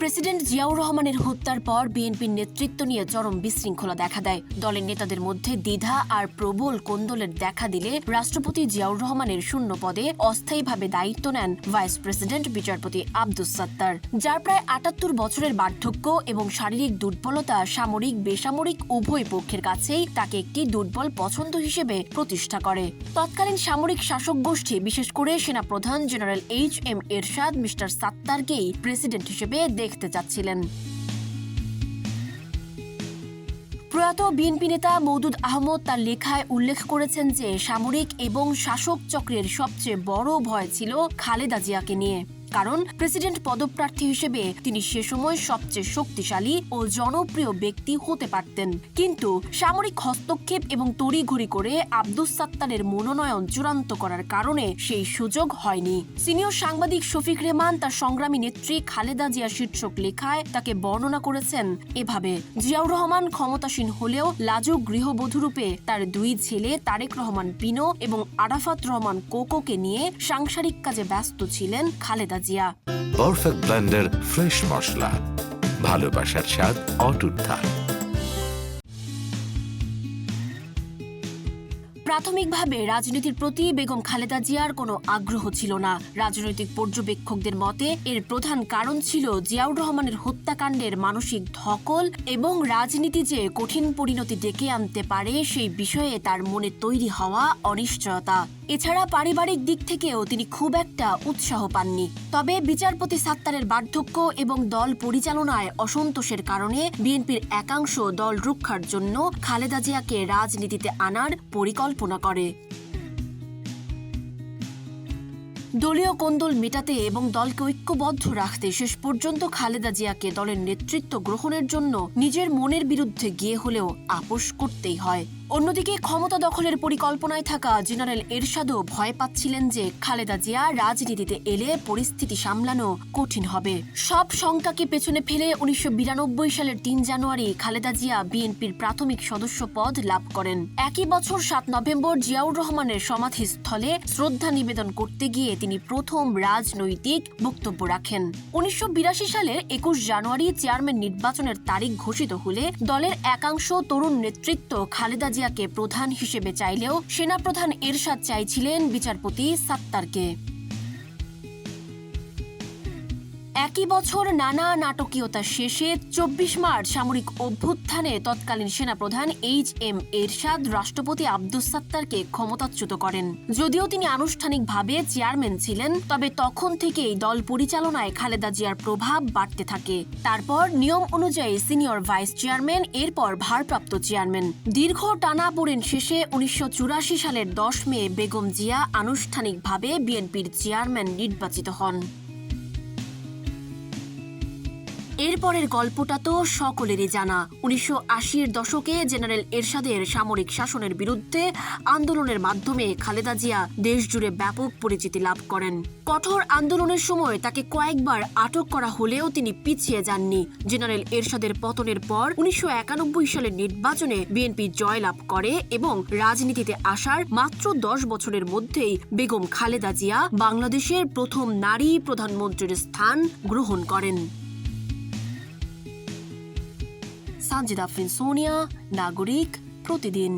President Ziaur রহমানের হত্যার পর বিএনপির নেতৃত্ব নিয়ে চরম বিশৃঙ্খলা দেখা দেয়। দলের নেতাদের মধ্যে দ্বিধা আর প্রবল কোন্দলের দেখা দিলে রাষ্ট্রপতি জিয়াউর রহমানের শূন্য পদে অস্থায়ীভাবে দায়িত্ব নেন ভাইস প্রেসিডেন্ট বিচারপতি আব্দুস সাত্তার। যার প্রায় আটাত্তর বছরের বার্ধক্য এবং শারীরিক দুর্বলতা সামরিক, বেসামরিক, উভয় পক্ষের কাছেই তাকে একটি দুর্বল পছন্দ হিসেবে প্রতিষ্ঠা করে। তৎকালীন সামরিক শাসক গোষ্ঠী, বিশেষ করে সেনাপ্রধান general H M Ershad, mister সাত্তারকেই president হিসেবে দেখতে চাচ্ছিলেন প্রয়াত বিএনপি নেতা মৌদুদ আহমদ তার লেখায় উল্লেখ করেছেন যে, সামরিক এবং শাসক চক্রের সবচেয়ে বড় ভয় ছিল খালেদা জিয়াকে নিয়ে। কারণ প্রেসিডেন্ট পদপ্রার্থী হিসেবে তিনি সে সময় সবচেয়ে শক্তিশালী ও জনপ্রিয় ব্যক্তি হতে পারতেন। কিন্তু সামরিক হস্তক্ষেপ এবং তড়িঘড়ি করে আব্দুস সাত্তারের মনোনয়ন চূড়ান্ত করার কারণে সেই সুযোগ হয়নি। সিনিয়র সাংবাদিক শফিক রেহমান তার সংগ্রামী নেত্রী খালেদা জিয়া শীর্ষক লেখায় তাকে বর্ণনা করেছেন এভাবে, জিয়াউর রহমান ক্ষমতাসীন হলেও লাজুক গৃহবধূরূপে তার দুই ছেলে তারেক রহমান পিনো এবং আরাফাত রহমান কোকোকে নিয়ে সাংসারিক কাজে ব্যস্ত ছিলেন Khaleda Zia perfect blender fresh মশলা ভালোবাসার স্বাদ অটুট থাক প্রাথমিকভাবে রাজনীতির প্রতি বেগম খালেদা জিয়ার কোনো আগ্রহ ছিল না। রাজনৈতিক পর্যবেক্ষকদের মতে, এর প্রধান কারণ ছিল জিয়াউর রহমানের হত্যাকাণ্ডের মানসিক ধকল এবং রাজনীতি যে কঠিন পরিণতি ডেকে আনতে পারে, সেই বিষয়ে তার মনে তৈরি হওয়া অনিশ্চয়তা। এছাড়া পারিবারিক দিক থেকেও তিনি খুব একটা উৎসাহ পাননি। তবে বিচারপতি সাত্তারের বার্ধক্য এবং দল পরিচালনায় অসন্তোষের কারণে বিএনপির একাংশ দল রক্ষার জন্য খালেদা জিয়াকে রাজনীতিতে আনার পরিকল্পনা করে। দলীয় কোন্দল মেটাতে এবং দলকে ঐক্যবদ্ধ রাখতে শেষ পর্যন্ত খালেদা জিয়াকে দলের নেতৃত্ব গ্রহণের জন্য নিজের মনের বিরুদ্ধে গিয়ে হলেও আপোষ করতেই হয়। অন্যদিকে ক্ষমতা দখলের পরিকল্পনায় থাকা জেনারেল এরশাদও ভয় পাচ্ছিলেন যে খালেদা জিয়া রাজনীতিতে এলে পরিস্থিতি সামলানো কঠিন হবে। সব শঙ্কাকে পেছনে ফেলে উনিশশো বিরানব্বই সালের তিন জানুয়ারি খালেদা জিয়া বিএনপির প্রাথমিক সদস্য পদ লাভ করেন। একই বছর সাত নভেম্বর জিয়াউর রহমানের সমাধিস্থলে শ্রদ্ধা নিবেদন করতে গিয়ে তিনি প্রথম রাজনৈতিক বক্তব্য রাখেন। উনিশশো বিরাশি সালের একুশ জানুয়ারি চেয়ারম্যান নির্বাচনের তারিখ ঘোষিত হলে দলের একাংশ তরুণ নেতৃত্ব খালেদা জিয়াকে প্রধান হিসেবে চাইলেও সেনাপ্রধান এরশাদ চাইছিলেন বিচারপতি সাত্তারকে। একই বছর নানা নাটকীয়তা শেষে চব্বিশ মার্চ সামরিক অভ্যুত্থানে তৎকালীন সেনাপ্রধান এইচ এম এরশাদ রাষ্ট্রপতি আব্দুস সাত্তারকে ক্ষমতাচ্যুত করেন। যদিও তিনি আনুষ্ঠানিকভাবে চেয়ারম্যান ছিলেন, তবে তখন থেকেই দল পরিচালনায় খালেদা জিয়ার প্রভাব বাড়তে থাকে। তারপর নিয়ম অনুযায়ী সিনিয়র ভাইস চেয়ারম্যান, এরপর ভারপ্রাপ্ত চেয়ারম্যান। দীর্ঘ টানাপোড়েন শেষে উনিশশো চুরাশি সালের দশ মে বেগম জিয়া আনুষ্ঠানিকভাবে বিএনপির চেয়ারম্যান নির্বাচিত হন। এরপরের গল্পটা তো সকলেরই জানা। উনিশশো আশির দশকে জেনারেল এরশাদের সামরিক শাসনের বিরুদ্ধে আন্দোলনের মাধ্যমে খালেদা জিয়া দেশজুড়ে ব্যাপক পরিচিতি লাভ করেন। কঠোর আন্দোলনের সময় তাকে কয়েকবার আটক করা হলেও তিনি পিছিয়ে যাননি। জেনারেল এরশাদের পতনের পর উনিশশো একানব্বই সালের নির্বাচনে বিএনপি জয়লাভ করে এবং রাজনীতিতে আসার মাত্র দশ বছরের মধ্যেই বেগম খালেদা জিয়া বাংলাদেশের প্রথম নারী প্রধানমন্ত্রীর স্থান গ্রহণ করেন। সানজিদা ফিনসোনিয়া নাগরিক প্রতিদিন